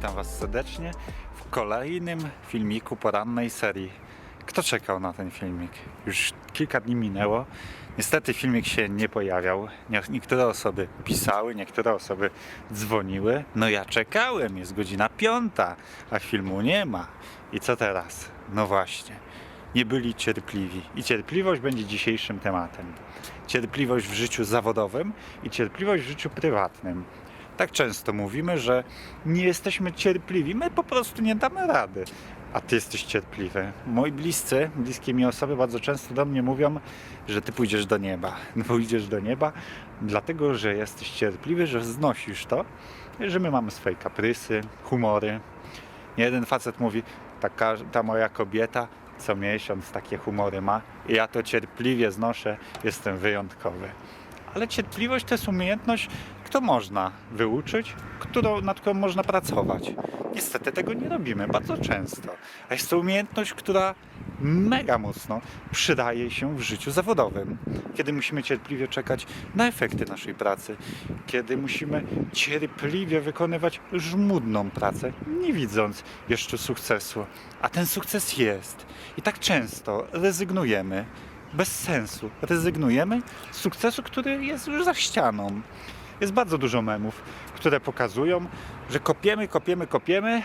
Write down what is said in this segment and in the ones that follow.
Was serdecznie w kolejnym filmiku porannej serii. Kto czekał na ten filmik? Już kilka dni minęło. Niestety filmik się nie pojawiał. Nie- Niektóre osoby pisały, niektóre osoby dzwoniły. No ja czekałem, jest godzina piąta, a filmu nie ma. I co teraz? No właśnie. Nie byli cierpliwi. I cierpliwość będzie dzisiejszym tematem. Cierpliwość w życiu zawodowym i cierpliwość w życiu prywatnym. Tak często mówimy, że nie jesteśmy cierpliwi, my po prostu nie damy rady. A ty jesteś cierpliwy. Moi bliscy, bliskie mi osoby bardzo często do mnie mówią, że ty pójdziesz do nieba. No pójdziesz do nieba, dlatego że jesteś cierpliwy, że znosisz to, że my mamy swoje kaprysy, humory. Nie jeden facet mówi, taka, ta moja kobieta co miesiąc takie humory ma i ja to cierpliwie znoszę, jestem wyjątkowy. Ale cierpliwość to jest umiejętność, którą można wyuczyć, którą, nad którą można pracować. Niestety tego nie robimy bardzo często. A jest to umiejętność, która mega mocno przydaje się w życiu zawodowym. Kiedy musimy cierpliwie czekać na efekty naszej pracy, kiedy musimy cierpliwie wykonywać żmudną pracę, nie widząc jeszcze sukcesu. A ten sukces jest. I tak często rezygnujemy bez sensu. Rezygnujemy z sukcesu, który jest już za ścianą. Jest bardzo dużo memów, które pokazują, że kopiemy, kopiemy, kopiemy,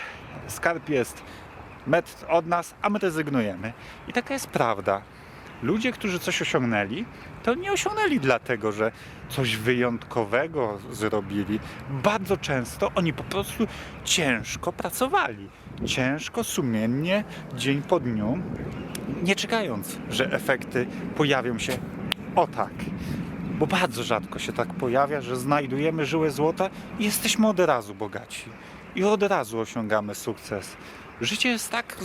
skarb jest metr od nas, a my rezygnujemy. I taka jest prawda. Ludzie, którzy coś osiągnęli, to nie osiągnęli dlatego, że coś wyjątkowego zrobili. Bardzo często oni po prostu ciężko pracowali. Ciężko, sumiennie, dzień po dniu, nie czekając, że efekty pojawią się o tak. Bo bardzo rzadko się tak pojawia, że znajdujemy żyłę złota i jesteśmy od razu bogaci. I od razu osiągamy sukces. Życie jest tak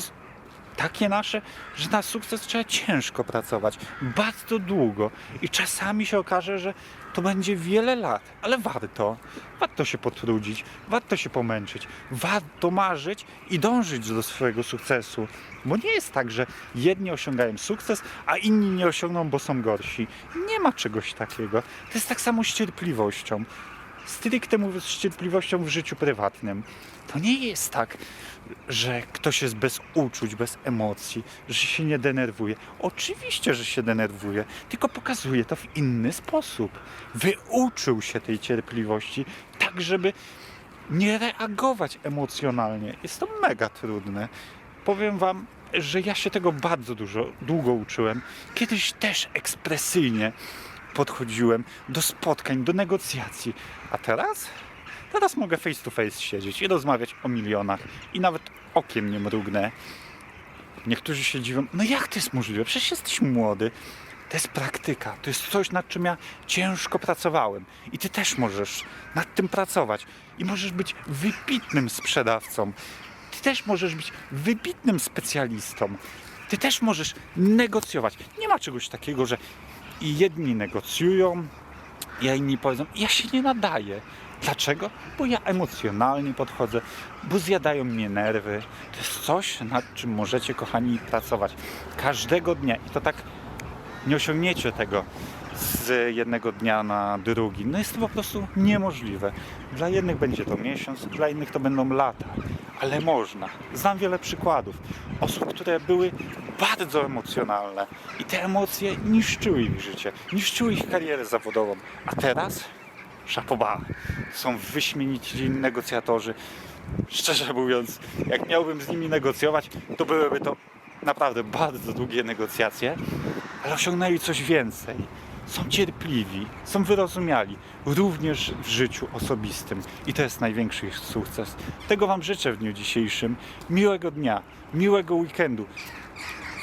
takie nasze, że na sukces trzeba ciężko pracować, bardzo długo i czasami się okaże, że to będzie wiele lat, ale warto. Warto się potrudzić, warto się pomęczyć, warto marzyć i dążyć do swojego sukcesu. Bo nie jest tak, że jedni osiągają sukces, a inni nie osiągną, bo są gorsi. Nie ma czegoś takiego. To jest tak samo z cierpliwością stricte mówiąc z cierpliwością w życiu prywatnym. To nie jest tak, że ktoś jest bez uczuć, bez emocji, że się nie denerwuje. Oczywiście, że się denerwuje, tylko pokazuje to w inny sposób. Wyuczył się tej cierpliwości tak, żeby nie reagować emocjonalnie. Jest to mega trudne. Powiem Wam, że ja się tego bardzo dużo, długo uczyłem. Kiedyś też ekspresyjnie podchodziłem do spotkań, do negocjacji. A teraz? Teraz mogę face to face siedzieć i rozmawiać o milionach i nawet okiem nie mrugnę. Niektórzy się dziwią, no jak to jest możliwe? Przecież jesteś młody. To jest praktyka, to jest coś, nad czym ja ciężko pracowałem. I ty też możesz nad tym pracować. I możesz być wybitnym sprzedawcą. Ty też możesz być wybitnym specjalistą. Ty też możesz negocjować. Nie ma czegoś takiego, że i jedni negocjują, a inni powiedzą, ja się nie nadaję. Dlaczego? Bo ja emocjonalnie podchodzę, bo zjadają mnie nerwy. To jest coś, nad czym możecie, kochani, pracować każdego dnia. I to tak nie osiągniecie tego z jednego dnia na drugi. No jest to po prostu niemożliwe. Dla jednych będzie to miesiąc, dla innych to będą lata. Ale można. Znam wiele przykładów osób, które były bardzo emocjonalne i te emocje niszczyły ich życie, niszczyły ich karierę zawodową. A teraz szapoba. Są wyśmienici negocjatorzy. Szczerze mówiąc, jak miałbym z nimi negocjować, to byłyby to naprawdę bardzo długie negocjacje, ale osiągnęli coś więcej. Są cierpliwi, są wyrozumiali, również w życiu osobistym. I to jest największy ich sukces. Tego Wam życzę w dniu dzisiejszym. Miłego dnia, miłego weekendu.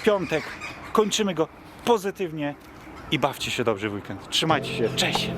Piątek, kończymy go pozytywnie i bawcie się dobrze w weekend. Trzymajcie się, cześć!